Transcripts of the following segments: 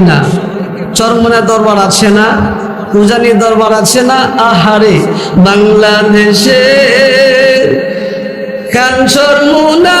না। চরমনা দরবার আছে না উজানি দরবার আছে না আহারে বাংলাদেশে কাঞ্চর মুনা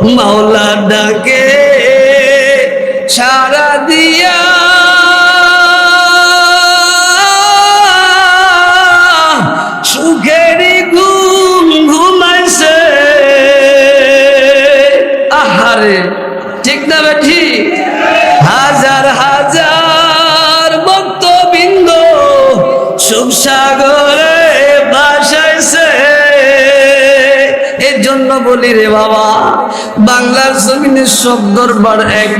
মাওলা ডাকে সারা দিয়া। সুখেরি ঘুম ঘুমাইছে। আহারে ঠিক না বেঠি জন্য বলি রে বাবা বাংলার জমিনের সব দরবার এক